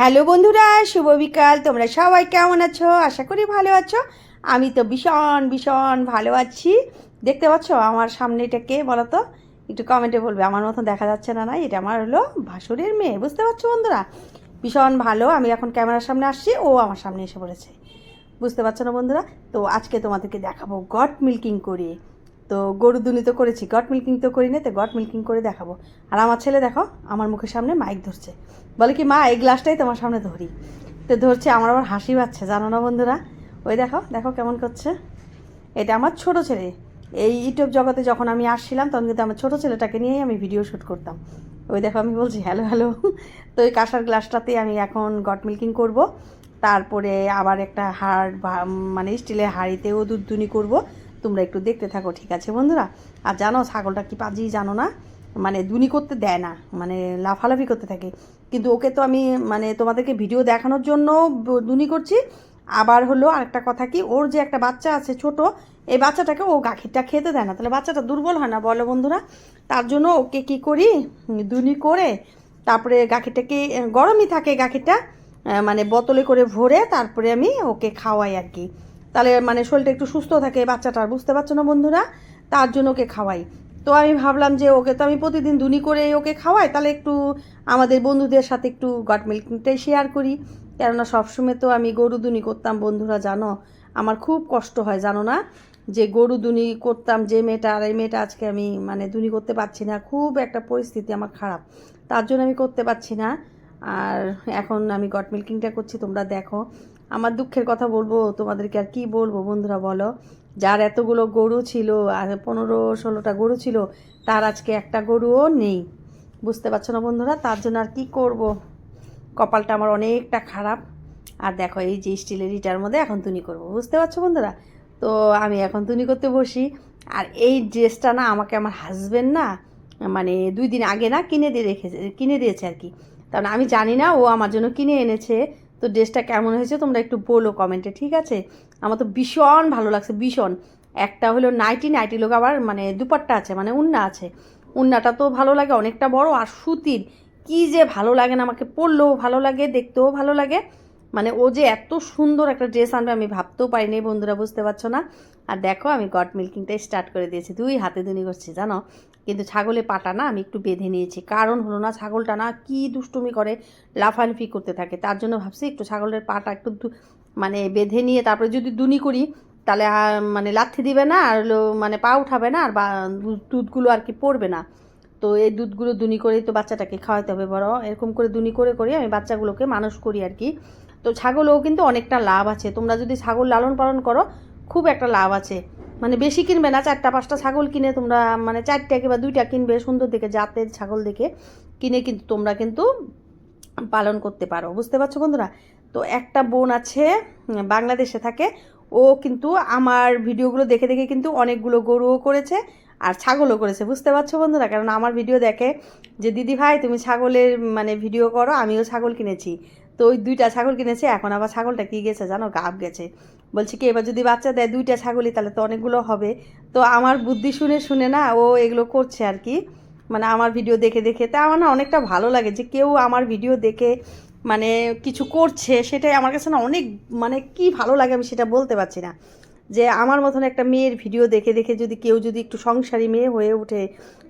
Hello বন্ধুরা, শুভ বিকাল। তোমরা সবাই কেমন আছো? আশা করি ভালো আছো। আমি তো ভীষণ ভীষণ ভালো আছি। দেখতে পাচ্ছ আমার সামনে এটা কে বলো তো একটু কমেন্টে বলবে। আমার মতন দেখা যাচ্ছে না না? এটা আমার হলো ভাসুরের মেয়ে। বুঝতে পারছ বন্ধুরা? ভীষণ ভালো। আমি এখন ক্যামেরার সামনে আসছি। ও আমার সামনে এসে পড়েছে। বুঝতে পারছ না বন্ধুরা? তো আজকে তোমাদেরকে দেখাবো গট মিল্কিং করে। তো গরু দুনি তো করেছি গট মিল্কিং তো করি না তো গট মিল্কিং করে দেখাবো। আর আমার ছেলে দেখো, আমার মুখের সামনে মাইক ধরছে। বলে কি, মা, এই গ্লাসটাই তোমার সামনে ধরি। তো ধরছে, আমার আবার হাসি পাচ্ছে, জানো না বন্ধুরা? ওই দেখো দেখো কেমন করছে। এটা আমার ছোট ছেলে। এই ইউটিউব জগতে যখন আমি আসছিলাম, তখন কিন্তু আমার ছোটো ছেলেটাকে নিয়েই আমি ভিডিও শ্যুট করতাম। ওই দেখো, আমি বলছি, হ্যালো হ্যালো। তো ওই কাঁসার গ্লাসটাতে আমি এখন গট মিল্কিং করব। তারপরে আবার একটা হাড় মানে স্টিলের হাঁড়িতেও দুধ দুনি করব। তোমরা একটু দেখতে থাকো, ঠিক আছে বন্ধুরা? আর জানো, ছাগলটা কি পাজি জানো না? মানে দুনি করতে দেয় না মানে লাফালাফি করতে থাকে। কিন্তু ওকে তো আমি মানে তোমাদেরকে ভিডিও দেখানোর জন্য দুনি করছি। আবার হলো আরেকটা কথা কি, ওর যে একটা বাচ্চা আছে ছোট, এই বাচ্চাটাকে ও গাখিরটা খেতে দেয় না। তাহলে বাচ্চাটা দুর্বল হয় না, বলো বন্ধুরা? তার জন্য ওকে কি করি, দুনি করে তারপরে গাখিরটাকে গরমই থাকে গাখিরটা মানে বোতলে করে ভরে তারপরে আমি ওকে খাওয়াই আর কি। তাহলে মানে শরীরটা একটু সুস্থ থাকে বাচ্চাটার বুঝতে পারছ না বন্ধুরা? তার জন্য ওকে খাওয়াই। তো আমি ভাবলাম যে ওকে তো আমি প্রতিদিন দুনি করে ওকে খাওয়াই, তাহলে একটু আমাদের বন্ধুদের সাথে একটু গট মিল্কটাই শেয়ার করি। কেননা সবসময় তো আমি গরু দুনি করতাম, বন্ধুরা জানো? আমার খুব কষ্ট হয়, জানো না? যে গরু দুনি করতাম, যে মেয়েটা আর এই মেয়েটা আজকে আমি মানে দুনি করতে পারছি না, খুব একটা পরিস্থিতি আমার খারাপ। তার জন্য আমি করতে পারছি না। আর এখন আমি গট মিল্কিংটা করছি, তোমরা দেখো। আমার দুঃখের কথা বলব, তোমাদেরকে আর কি বলব বন্ধুরা বলো? যার এতগুলো গরু ছিল, আর পনেরো ষোলোটা গরু ছিল, তার আজকে একটা গরুও নেই। বুঝতে পারছ না বন্ধুরা? তার জন্য আর কি করব? কপালটা আমার অনেকটা খারাপ। আর দেখো, এই যে স্টিলের ইটার মধ্যে এখন তুনি করব। বুঝতে পারছ বন্ধুরা? তো আমি এখন তুনি করতে বসি। আর এই ড্রেসটা না আমাকে আমার হাজবেন্ড না মানে দুই দিন আগে না কিনে দিয়ে রেখেছে, কিনে দিয়েছে আর কি। কারণ আমি জানি না ও আমার জন্য কিনে এনেছে। তো ড্রেসটা কেমন হয়েছে তোমরা একটু বলো কমেন্টে ঠিক আছে? আমার তো ভীষণ ভালো লাগছে, ভীষণ। একটা হলো নাইটি নাইটি লোক আবার মানে দুপাট্টা আছে মানে উন্না আছে। উন্নাটা তো ভালো লাগে, অনেকটা বড় আর সুতির। কি যে ভালো লাগে না আমাকে, পরলেও ভালো লাগে, দেখতেও ভালো লাগে। মানে ও যে এত সুন্দর একটা ড্রেস আনবে আমি ভাবতেও পারিনি, বন্ধুরা বুঝতে পারছ না? আর দেখো আমি গট মিল্কিংটা স্টার্ট করে দিয়েছি, দুই হাতে দুনি করছি, জানো? কিন্তু ছাগলে পাটা না আমি একটু বেঁধে নিয়েছি। কারণ হলো না, ছাগলটা না কি দুষ্টুমি করে, লাফালাফি করতে থাকে। তার জন্য ভাবছি একটু ছাগলের পাটা একটু মানে বেঁধে নিয়ে তারপরে যদি দুনি করি, তাহলে মানে লাথি দিবে না, আর মানে পা উঠাবে না, আর দুধগুলো আর কি পড়বে না। তো এই দুধগুলো দুনি করেই তো বাচ্চাটাকে খাওয়াতে হবে বড়। এরকম করে দুনি করে করে আমি বাচ্চাগুলোকে মানুষ করি আর কি। তো ছাগলেও কিন্তু অনেকটা লাভ আছে। তোমরা যদি ছাগল লালন পালন করো, খুব একটা লাভ আছে। মানে বেশি কিনবে না, চারটা, পাঁচটা ছাগল কিনে তোমরা মানে চারটা কিংবা দুইটা কিনবে সুন্দর দেখে, জাতের ছাগল দেখে কিনে কিন্তু তোমরা কিন্তু পালন করতে পারো। বুঝতে পারছ বন্ধুরা? তো একটা বোন আছে বাংলাদেশে থাকে। ও কিন্তু আমার ভিডিওগুলো দেখে দেখে কিন্তু অনেকগুলো গরুও করেছে আর ছাগলও করেছে। বুঝতে পারছ বন্ধুরা? কারণ আমার ভিডিও দেখে যে, দিদি ভাই, তুমি ছাগলের মানে ভিডিও করো, আমিও ছাগল কিনেছি। তো ওই দুইটা ছাগল কিনেছে, এখন আবার ছাগলটা কি গেছে জানো? গাব গেছে। বলছি কি, এবার যদি বাচ্চা দেয় দুইটা ছাগলই তাহলে তো অনেকগুলো হবে। তো আমার বুদ্ধি শুনে শুনে না ও এগুলো করছে আর কি। মানে আমার ভিডিও দেখে দেখে, তা আমার না অনেকটা ভালো লাগে যে কেউ আমার ভিডিও দেখে মানে কিছু করছে, সেটাই আমার কাছে না অনেক মানে কি ভালো লাগে আমি সেটা বলতে পারছি না। যে আমার মতন একটা মেয়ের ভিডিও দেখে দেখে যদি কেউ যদি একটু সংসারী মেয়ে হয়ে ওঠে,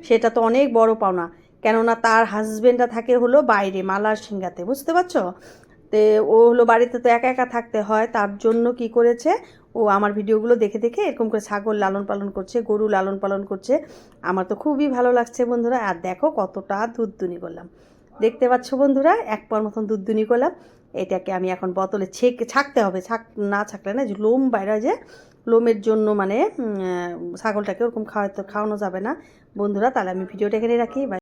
সেটা তো অনেক বড় পাওনা। কেননা তার হাজব্যান্ডটা থাকে হলো বাইরে, মালার সিঙ্গাতে বুঝতে পারছ? তে ও হলো বাড়িতে তো একা একা থাকতে হয়, তার জন্য কি করেছে? ও আমার ভিডিওগুলো দেখে দেখে এরকম করে ছাগল লালন পালন করছে, গরু লালন পালন করছে। আমার তো খুবই ভালো লাগছে বন্ধুরা, আর দেখো কতটা দুধ দুনি করলাম। দেখতে পাচ্ছ বন্ধুরা, এক পর মতন দুধ দুনি করলাম। এটাকে আমি এখন বোতলে ছেক, ছাকতে হবে, ছাক না ছাকলে না যে লোম বাইরে যে, লোমের জন্য মানে ছাগলটাকে ওরকম খাওয়াতে খাওয়ানো যাবে না। বন্ধুরা, তাহলে আমি ভিডিওটা এখানে রাখি.